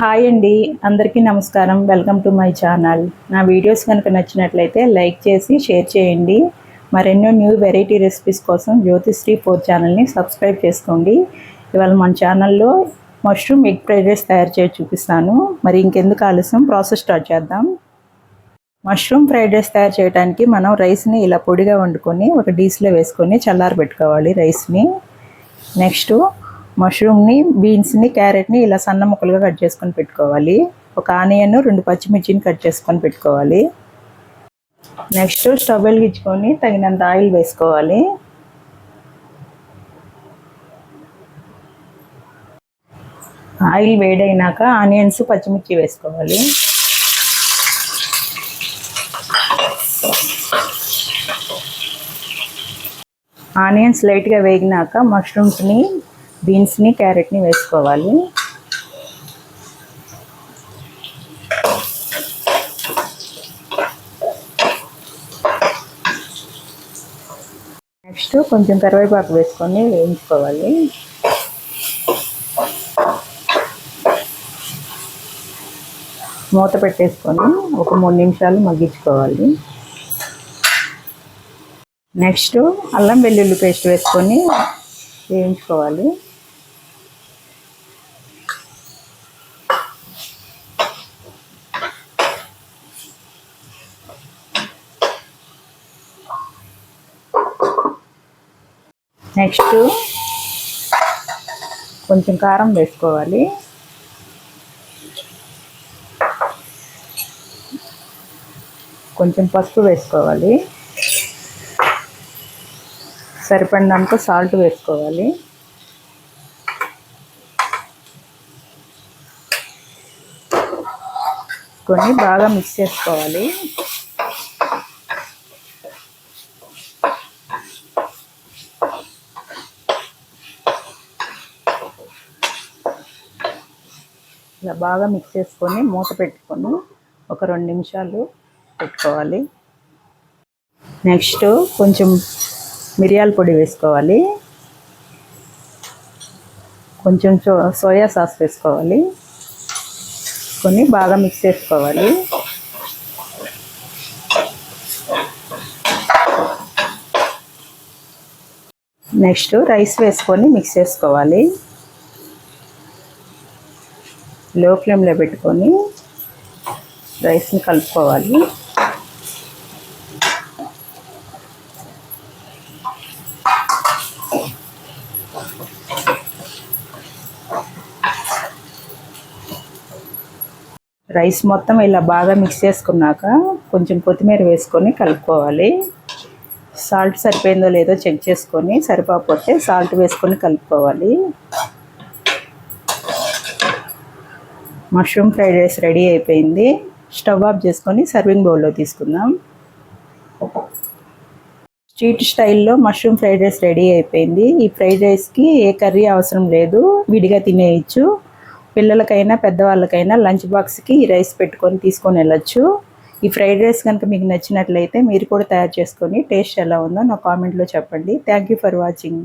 Hi అండి. అందరికీ నమస్కారం. వెల్కమ్ టు మై ఛానల్ నా వీడియోస్ కనుక నచ్చినట్లయితే లైక్ చేసి షేర్ చేయండి. మరెన్నో న్యూ వెరైటీ రెసిపీస్ కోసం జ్యోతిశ్రీ ఫోర్ ఛానల్ని సబ్స్క్రైబ్ చేసుకోండి. ఇవాళ మన ఛానల్లో మష్రూమ్ ఎగ్ ఫ్రైడ్ రైస్ తయారు చేసి చూపిస్తాను. మరి ఇంకెందుకు ఆలస్యం? ప్రాసెస్ స్టార్ట్ చేద్దాం. మష్రూమ్ ఫ్రైడ్ రైస్ తయారు చేయడానికి మనం రైస్ని ఇలా పొడిగా వండుకొని ఒక డీస్లో వేసుకొని చల్లారి పెట్టుకోవాలి రైస్ని. నెక్స్ట్ మష్రూమ్ని బీన్స్ని క్యారెట్ని ఇలా సన్న ముక్కలుగా కట్ చేసుకొని పెట్టుకోవాలి. ఒక ఆనియన్ రెండు పచ్చిమిర్చిని కట్ చేసుకొని పెట్టుకోవాలి. నెక్స్ట్ స్టవ్ వెలిగించుకొని తగినంత ఆయిల్ వేసుకోవాలి. ఆయిల్ వేడైనాక ఆనియన్స్ పచ్చిమిర్చి వేసుకోవాలి. ఆనియన్స్ లైట్గా వేగినాక మష్రూమ్స్ని బీన్స్ని క్యారెట్ని వేసుకోవాలి. నెక్స్ట్ కొంచెం కరివేపాకు వేసుకొని వేయించుకోవాలి. మూత పెట్టేసుకొని ఒక మూడు నిమిషాలు మగ్గించుకోవాలి. నెక్స్ట్ అల్లం వెల్లుల్లి పేస్ట్ వేసుకొని వేయించుకోవాలి. నెక్స్ట్ కొంచెం కారం వేసుకోవాలి. కొంచెం పసుపు వేసుకోవాలి. సరిపడినంత సాల్ట్ వేసుకోవాలి. కొన్ని బాగా మిక్స్ చేసుకోవాలి. ఇలా బాగా మిక్స్ చేసుకొని మూత పెట్టుకొని ఒక రెండు నిమిషాలు పెట్టుకోవాలి. నెక్స్ట్ కొంచెం మిరియాల పొడి వేసుకోవాలి. కొంచెం సోయా సాస్ వేసుకోవాలి. కొన్ని బాగా మిక్స్ చేసుకోవాలి. నెక్స్ట్ రైస్ వేసుకొని మిక్స్ చేసుకోవాలి. లో ఫ్లేమ్లో పెట్టుకొని రైస్ని కలుపుకోవాలి. రైస్ మొత్తం ఇలా బాగా మిక్స్ చేసుకున్నాక కొంచెం కొత్తిమీర వేసుకొని కలుపుకోవాలి. సాల్ట్ సరిపోయిందో లేదో చెక్ చేసుకొని సరిపోతే సాల్ట్ వేసుకొని కలుపుకోవాలి. మష్రూమ్ ఫ్రైడ్ రైస్ రెడీ అయిపోయింది. స్టవ్ ఆఫ్ చేసుకొని సర్వింగ్ బౌల్లో తీసుకుందాం. స్ట్రీట్ స్టైల్లో మష్రూమ్ ఫ్రైడ్ రైస్ రెడీ అయిపోయింది. ఈ ఫ్రైడ్ రైస్కి ఏ కర్రీ అవసరం లేదు విడిగా తినేయచ్చు. పిల్లలకైనా పెద్దవాళ్ళకైనా లంచ్ బాక్స్కి ఈ రైస్ పెట్టుకొని తీసుకొని వెళ్ళచ్చు. ఈ ఫ్రైడ్ రైస్ కనుక మీకు నచ్చినట్లయితే మీరు కూడా తయారు చేసుకొని టేస్ట్ ఎలా ఉందో నా కామెంట్లో చెప్పండి. Thank you for watching.